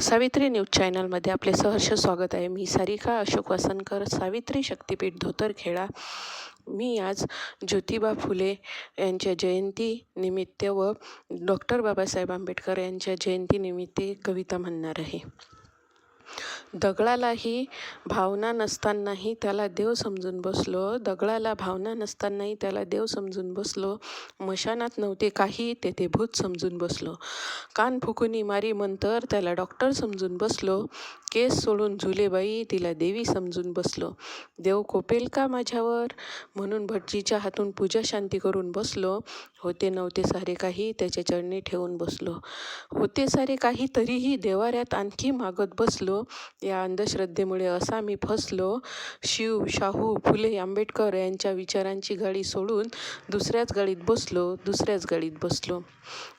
Savitri news चॅनलमध्ये आपले सहर्ष स्वागत आहे. मी सारिका अशोक वसनकर सावित्री शक्तीपीठ धोतरखेडा. मी आज ज्योतिबा फुले यांच्या जयंती निमित्त व डॉक्टर बाबासाहेब आंबेडकर यांच्या जयंतीनिमित्त कविता म्हणणार आहे. दगडालाही भावना नसतानाही त्याला देव समजून बसलो. दगडाला भावना नसतानाही त्याला देव समजून बसलो. मशानात नव्हते काही तेथे भूत समजून बसलो. कान फुकुनी मारी मंतर त्याला डॉक्टर समजून बसलो. केस सोडून झुलेबाई तिला देवी समजून बसलो. देव कोपेल का माझ्यावर? म्हणून भटजीच्या हातून पूजा शांती करून बसलो. होते नव्हते सारे काही त्याच्या चरणी ठेवून बसलो. होते सारे काही तरीही देवाऱ्यात आणखी मागत बसलो. या अंधश्रद्धेमुळे असा मी फसलो. शिव शाहू फुले आंबेडकर यांच्या विचारांची गाडी सोडून दुसऱ्याच गाडीत बसलो दुसऱ्याच गाडीत बसलो.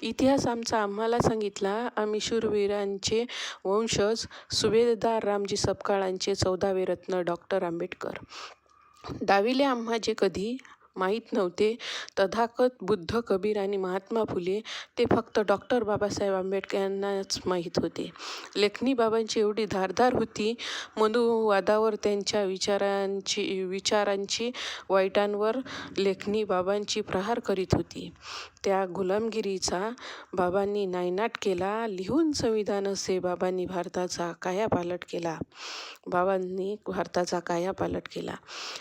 इतिहास आमचा आम्हाला सांगितला आम्ही शूरवीरांचे वंशज सुभेदार रामजी सपकाळांचे चौदावे रत्न डॉक्टर आंबेडकर. डाविले आम्हा जे कधी? माहीत नव्हते. तथागत बुद्ध कबीर आणि महात्मा फुले ते फक्त डॉक्टर बाबासाहेब आंबेडकर यांनाच माहीत होते. लेखनी बाबांची एवढी धारदार होती मनुवादावर त्यांच्या विचारांची विचारांची वाईटांवर लेखनी बाबांची प्रहार करीत होती. त्या गुलामगिरीचा बाबांनी नायनाट केला लिहून संविधान असे बाबांनी भारताचा कायापालट केला. बाबांनी भारताचा कायापालट केला.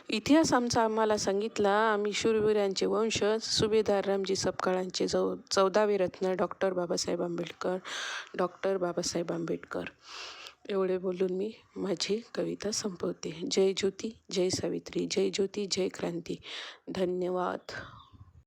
इतिहास आमचा आम्हाला सांगितला आम्ही शूरवीरांचे वंशज सुभेदार रामजी सपकाळांचे चौ चौदावे रत्न डॉक्टर बाबासाहेब आंबेडकर डॉक्टर बाबासाहेब आंबेडकर. एवढे बोलून मी माझी कविता संपवते. जय ज्योती जय सावित्री जय ज्योती जय क्रांती. धन्यवाद.